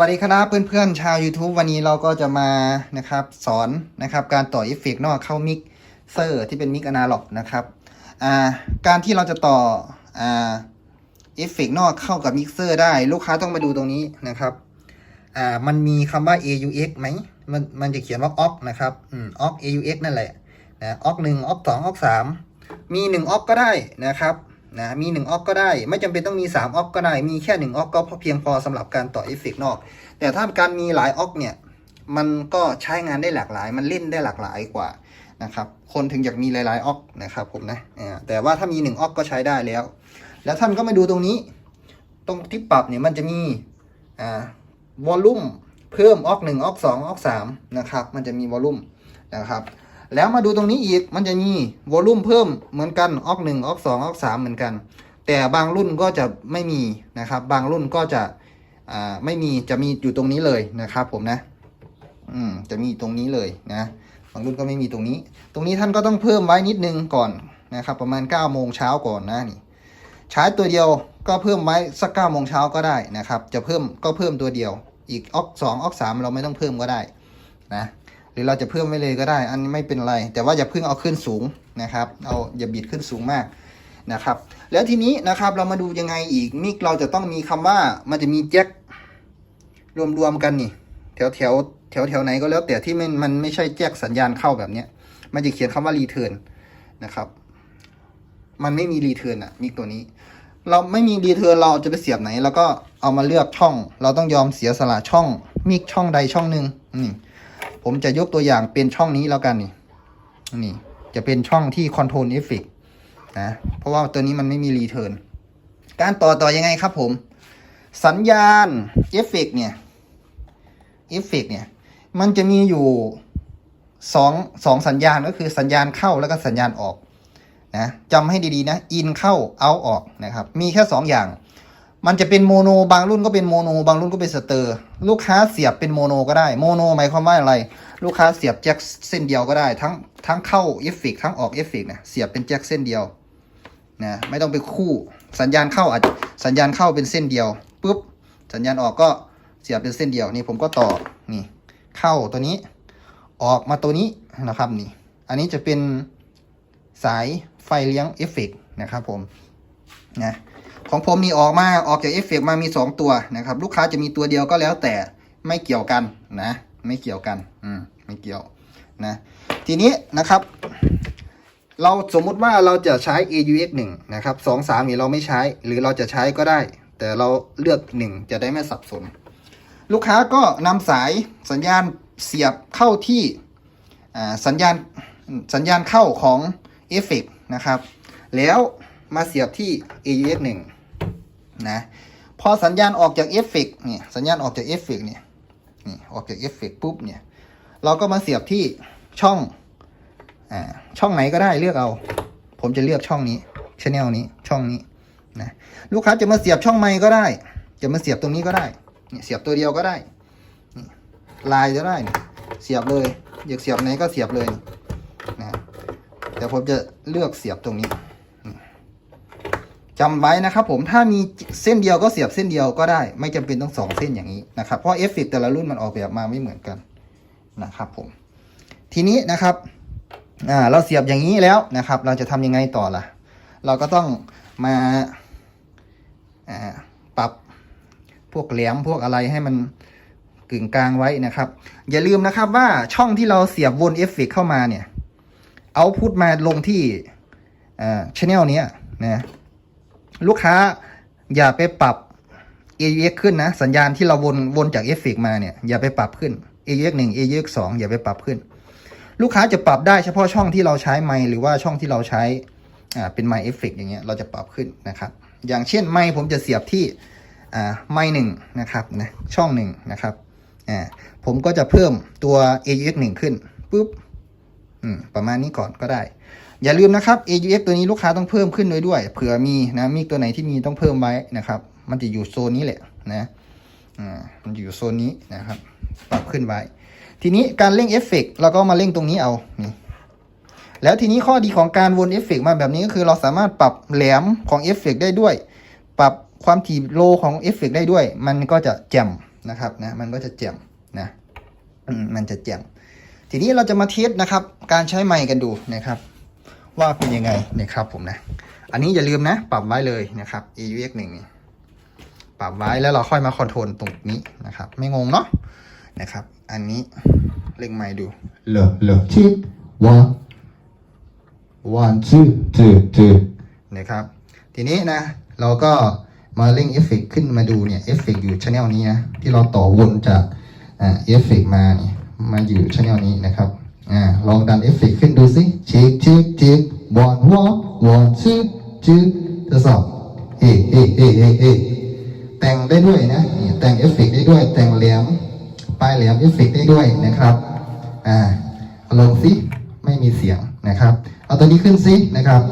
วัสดีครับเพื่อนๆชาว YouTube วันนี้เราก็จะมานะครับสอนนะครับการต่อเอฟเฟกต์นอกเข้ามิกเซอร์ที่เป็นมิกอนาล็อกนะครับการที่เราจะต่ออ่าเอฟเฟกต์นอกเข้ากับมิกเซอร์ได้ลูกค้าต้องมาดูตรงนี้นะครับมันมีคำว่า AUX ไหมมันมันจะเขียนว่า OX นะครับอืม OX AUX นั่นแหละนะ OX 1 OX 2 OX 3มี1 OX ก็ได้นะครับ นะมี1 OX ก็ได้ ไม่จำเป็นต้องมี3 OX ก็ได้ มีแค่1 OX ก็เพียงพอสำหรับการต่อเอฟเฟกนอก แต่ถ้าการมีหลาย OX เนี่ยมันก็ใช้งานได้หลากหลาย มันเล่นได้หลากหลายกว่านะครับคนถึงอยากมีหลายๆ OX นะครับผมนะแต่ว่าถ้ามี1 OX ก็ใช้ได้แล้ว แล้วท่านก็มาดูตรงนี้ ตรงที่ปรับเนี่ยมันจะมีอ่าวอลลุ่มเพิ่ม OX 1 OX 2 OX 3นะครับมันจะมีวอลลุ่มนะครับ แล้วมาดูตรงนี้อีกมันจะมีวอลลุ่มเพิ่มเหมือนกัน OX 1 OX 2 OX 3เหมือนกัน แต่บางรุ่นก็จะไม่มีนะครับ บางรุ่นก็จะไม่มีจะมีอยู่ตรงนี้เลยนะครับผมนะอืมจะมีตรงนี้เลยนะบางรุ่นก็ไม่มีตรงนี้ ตรงนี้ท่านก็ต้องเพิ่มไว้นิดนึงก่อนนะครับ ประมาณ9โมงเช้าก่อนนะนี่ใช้ตัวเดียวก็เพิ่มไว้สักเก้าโมงเช้าก็ได้นะครับ จะเพิ่มก็เพิ่มตัวเดียว อีกออกสองออกสามเราไม่ต้องเพิ่มก็ได้นะ หรือเราจะเพิ่มไว้เลยก็ได้ อันนี้ไม่เป็นไร แต่ว่าอย่าเพิ่งเอาขึ้นสูงนะครับ เอาอย่าบิดขึ้นสูงมากนะครับ แล้วทีนี้นะครับเรามาดูยังไงอีกมิกเราจะต้องมีคำว่ามันจะมีแจ็ครวมๆกันนี่ แถวแถวแถวแถวไหนก็แล้วแต่ที่มันมันไม่ใช่แจ็คสัญญาณเข้าแบบเนี้ย มันจะเขียนคำว่ารีเทิร์นนะครับ มันไม่มีรีเทิร์นอะมิกตัวนี้ เราไม่มีรีเทิร์นเราจะไปเสียบไหน แล้วก็เอามาเลือกช่อง เราต้องยอมเสียสละช่องมิกช่องใดช่องหนึ่งนี่ ผมจะยกตัวอย่างเป็นช่องนี้แล้วกันนี่นี่จะเป็นช่องที่คอนโทรลเอฟเฟกนะเพราะว่าตัวนี้มันไม่มีรีเทิร์นการต่อต่อยังไงครับผม สัญญาณเอฟเฟกเนี่ยเอฟเฟกเนี่ย มันจะมีอยู่สองสองสัญญาณก็คือสัญญาณเข้าแล้วก็สัญญาณออกนะจำให้ดีๆนะอินเข้าเอาออกนะครับ มีแค่2อย่าง มันจะเป็นโมโนบางรุ่นก็เป็นโมโนบางรุ่นก็เป็นสเตอร์ ลูกค้าเสียบเป็นโมโนก็ได้โมโนหมายความว่าอะไร ลูกค้าเสียบแจ็คเส้นเดียวก็ได้ ทั้งทั้งเข้าเอฟเฟกทั้งออกเอฟเฟกนะเสียบเป็นแจ็คเส้นเดียวนะไม่ต้องไปคู่สัญญาณเข้าอาจสัญญาณเข้าเป็นเส้นเดียวปุ๊บสัญญาณออกก็เสียบเป็นเส้นเดียวนี่ผมก็ต่อนี่เข้าตัวนี้ออกมาตัวนี้นะครับนี่ อันนี้จะเป็นสายไฟเลี้ยงเอฟเฟกนะครับผมนะ ของผมนี่ออกมาออกจากเอฟเฟกมามี 2 ตัวนะครับ ลูกค้าจะมีตัวเดียวก็แล้วแต่ไม่เกี่ยวกันนะ ไม่เกี่ยวกัน อืมไม่เกี่ยวนะ ทีนี้นะครับ เราสมมุติว่าเราจะใช้ AUX 1นะครับ2 3นี่เราไม่ใช้ หรือเราจะใช้ก็ได้ แต่เราเลือก 1 จะได้ไม่สับสน ลูกค้าก็นำสายสัญญาณเสียบเข้าที่อ่าสัญญาณสัญญาณเข้าของเอฟเฟกนะครับ แล้วมาเสียบที่ AUX 1 นะพอสัญญาณออกจากเอฟเฟกเนี่ยสัญญาณออกจากเอฟเฟกเนี่ยนี่ออกจากเอฟเฟกปุ๊บเนี่ยเราก็มาเสียบที่ช่องอ่าช่องไหนก็ได้เลือกเอา ผมจะเลือกช่องนี้ชแนลนี้ช่องนี้นะลูกค้าจะมาเสียบช่องไมค์ก็ได้ จะมาเสียบตรงนี้ก็ได้เนี่ยเสียบตัวเดียวก็ได้ลายจะได้เสียบเลยอยากเสียบไหนก็เสียบเลยนะแต่ผมจะเลือกเสียบตรงนี้ จำไว้นะครับผมถ้ามีเส้นเดียวก็เสียบเส้นเดียวก็ได้ ไม่จำเป็นต้องสองเส้นอย่างนี้นะครับเพราะเอฟเฟกแต่ละรุ่นมันออกแบบมาไม่เหมือนกันนะครับผมทีนี้นะครับอ่าเราเสียบอย่างนี้แล้วนะครับ เราจะทำยังไงต่อล่ะ เราก็ต้องมาอ่าปรับพวกแหลมพวกอะไรให้มันกึ่งกลางไว้นะครับ อย่าลืมนะครับว่าช่องที่เราเสียบวนเอฟเฟกเข้ามาเนี่ยเอาพุทมาลงที่อ่าชแนลนี้นะ ลูกค้าอย่าไปปรับ AUX ขึ้นนะ สัญญาณที่เราวนวนจากเอฟเฟกมาเนี่ยอย่าไปปรับขึ้น AUX 1 AUX 2อย่าไปปรับขึ้น ลูกค้าจะปรับได้เฉพาะช่องที่เราใช้ไมหรือว่าช่องที่เราใช้อ่าเป็นไมเอฟเฟกอย่างเงี้ยเราจะปรับขึ้นนะครับ อย่างเช่นไมผมจะเสียบที่อ่าไมหนึ่งนะครับนะช่องหนึ่งนะครับอ่าผมก็จะเพิ่มตัว AUX 1ขึ้นปุ๊บอืมประมาณนี้ก่อนก็ได้ อย่าลืมนะครับ AUX ตัวนี้ลูกค้าต้องเพิ่มขึ้นด้วยด้วย เผื่อมีนะมีตัวไหนที่มีต้องเพิ่มไว้นะครับ มันจะอยู่โซนนี้แหละนะอ่ามันอยู่โซนนี้นะครับ ปรับขึ้นไว้ ทีนี้การเร่งเอฟเฟกเราก็มาเร่งตรงนี้เอานี่แล้วทีนี้ข้อดีของการวนเอฟเฟกมาแบบนี้ก็คือเราสามารถปรับแหลมของเอฟเฟกได้ด้วย ปรับความถี่โลของเอฟเฟกได้ด้วย มันก็จะแจ่มนะครับนะมันก็จะแจ่มนะอืมมันจะแจ่มทีนี้เราจะมาเทสนะครับ การใช้ไมค์กันดูนะครับ ว่าเป็นยังไงนะครับผมนะ อันนี้อย่าลืมนะ ปรับไว้เลยนะครับ AUX 1นี่ปรับไว้แล้วเราค่อยมาคอนโทรลตรงนี้นะครับ ไม่งงเนาะนะครับ อันนี้เล่งไมค์ดู Le, le, check. One, one, two, two, two. นะครับ ทีนี้นะ เราก็มาเร่งเอฟเฟกต์ขึ้นมาดูเนี่ยเอฟเฟกต์อยู่ช anel นี้นะ ที่เราต่อวนจากอ่าเอฟเฟกต์มาเนี่ยมาอยู่ช anel นี้นะครับ อ่าลองดันเอฟเฟกขึ้นดูสิเช็คเช็คเช็ค one one one two two ทดสอบเฮ้เฮ้เฮ้เฮ้เฮ้แต่งได้ด้วยนะแต่งเอฟเฟกได้ด้วย แต่งแหลมปลายแหลมเอฟเฟกได้ด้วยนะครับอ่าเอาลงสิไม่มีเสียงนะครับ เอาตัวนี้ขึ้นสินะครับ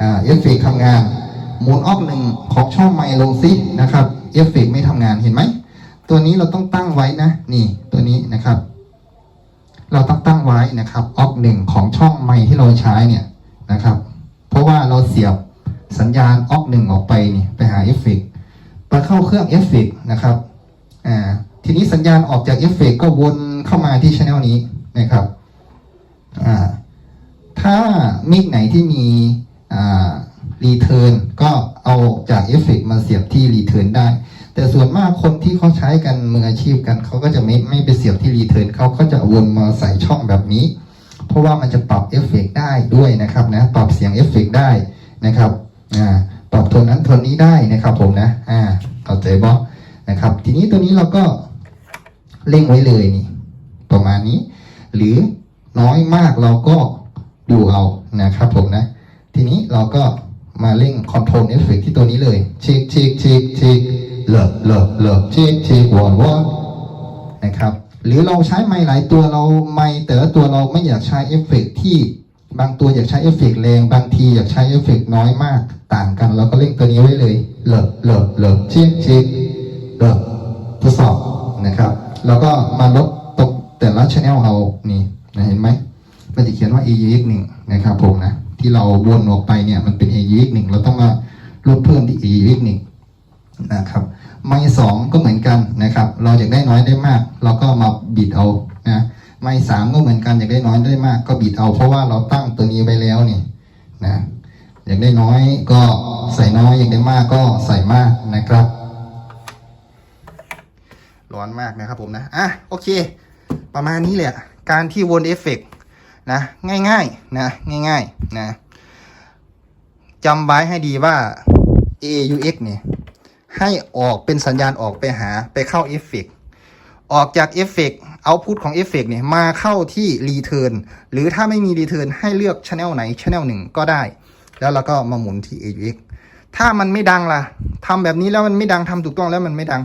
อ่าเอฟเฟกทำงานหมุนออกหนึ่งของช่องไมค์ลงซินะครับเอฟเฟกไม่ทำงานเห็นไหมตัวนี้เราต้องตั้งไว้นะ นี่ตัวนี้นะครับ เราต้องตั้งไว้นะครับออกหนึ่งของช่องไมค์ที่เราใช้เนี่ยนะครับ เพราะว่าเราเสียบสัญญาณออกหนึ่งออกไปนี่ไปหาเอฟเฟกต์ไปเข้าเครื่องเอฟเฟกต์นะครับอ่าทีนี้สัญญาณออกจากเอฟเฟกต์ก็วนเข้ามาที่ช anel นี้นะครับอ่าถ้ามิกไหนที่มีอ่ารีเทิร์นก็เอาจากเอฟเฟกมาเสียบที่รีเทิร์นได้ แต่ส่วนมากคนที่เขาใช้กันมืออาชีพกันเขาก็จะไม่ไม่ไปเสียบที่รีเทิร์นเขาก็จะวนมาใส่ช่องแบบนี้ เพราะว่ามันจะปรับเอฟเฟกได้ด้วยนะครับนะปรับเสียงเอฟเฟกได้นะครับอ่าปรับโทนนั้นโทนนี้ได้นะครับผมนะอ่าเข้าใจบ่นะครับ ทีนี้ตัวนี้เราก็เร่งไว้เลยนี่ประมาณนี้ หรือน้อยมากเราก็ดูเอานะครับผมนะ ทีนี้เราก็มาเร่งคอนโทรลเอฟเฟกที่ตัวนี้เลยเช็คเช็คเช็คเช็ค เลิกเลิกเลิกเช็คเช็ควอนวอนนะครับหรือเราใช้ไม้หลายตัวเราไม้แต่ละตัวเราไม่อยากใช้เอฟเฟกที่บางตัวอยากใช้เอฟเฟกแรง บางทีอยากใช้เอฟเฟกน้อยมากต่างกัน เราก็เร่งตัวนี้ไว้เลยเลิกเลิกเลิกเช็คเช็คเลิกทดสอบนะครับ แล้วก็มาลดตรงแต่ละช anel เอานี่นะเห็นไหมมันจะเขียนว่า AUX 1นะครับผมนะ ที่เราวนออกไปเนี่ยมันเป็น AUX 1เราต้องมาลดเพิ่มที่ AUX 1น นะครับไม่สองก็เหมือนกันนะครับ เราอยากได้น้อยได้มาก เราก็มาบิดเอานะไม่สามก็เหมือนกันอยากได้น้อยได้มาก ก็บิดเอา เพราะว่าเราตั้งตัวนี้ไว้แล้วนี่นะอยากได้น้อยก็ใส่น้อยอยากได้มากก็ใส่มากนะครับ ร้อนมากนะครับผมนะอะโอเค ประมาณนี้แหละ การที่วนเอฟเฟกต์นะง่ายๆนะง่ายๆนะจำไว้ให้ดีว่า AUX เนี่ย ให้ออกเป็นสัญญาณออกไปหาไปเข้าเอฟเฟกต์ออกจากเอฟเฟกต์เอาพุทของเอฟเฟกต์เนี่ยมาเข้าที่รีเทิร์นหรือถ้าไม่มีรีเทิร์นให้เลือกช anel ไหนช anel หนึ่งก็ได้ แล้วเราก็มาหมุนที่ AUX ถ้ามันไม่ดังล่ะทำแบบนี้แล้วมันไม่ดังทำถูกต้องแล้วมันไม่ดัง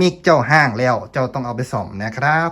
มิกเจ้าห้างแล้ว เจ้าต้องเอาไปส่อมนะครับ